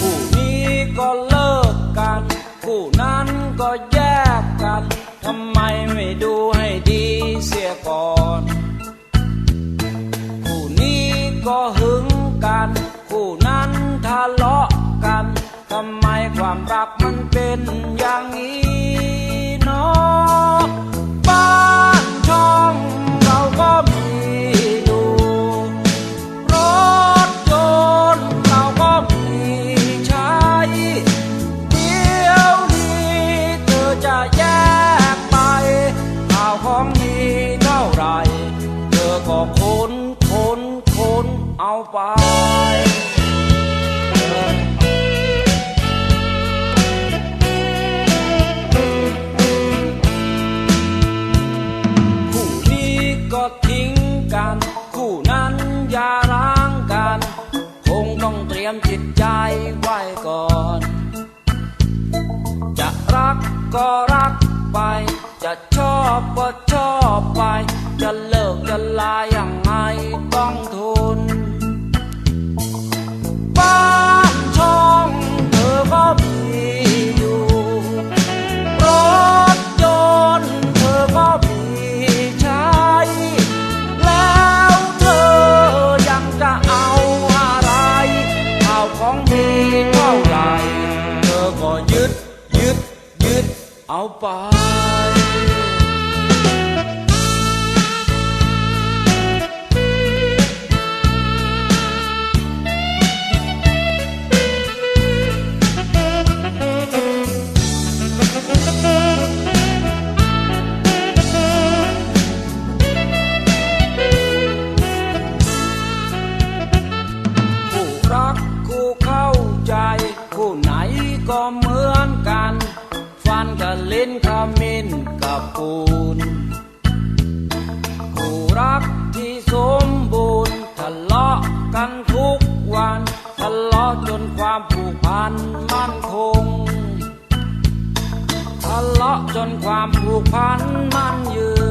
ผู้นี้ก็เลิกกัน ผู้นั้นก็แยกกัน ทำไมไม่ดูให้ดีเสียก่อน ผู้นี้ก็ ความรักมันเป็นอย่างนี้เนาะบ้านช่องเราก็มีอยู่รถยนต์เราก็มีใช้เดี๋ยวนี้เธอจะแยกไปข่าวของมีเท่าไร เธอก็ค้นค้นค้นเอาไป ก็รักไป จะชอบก็ชอบไป ยึด เลิ้นขมิ้นกับปูนคู่รักที่สมบูรณ์ทะเลาะกันทุกวันทะเลาะจนความผูกพันมั่นคงทะเลาะจนความผูกพันมั่นยืน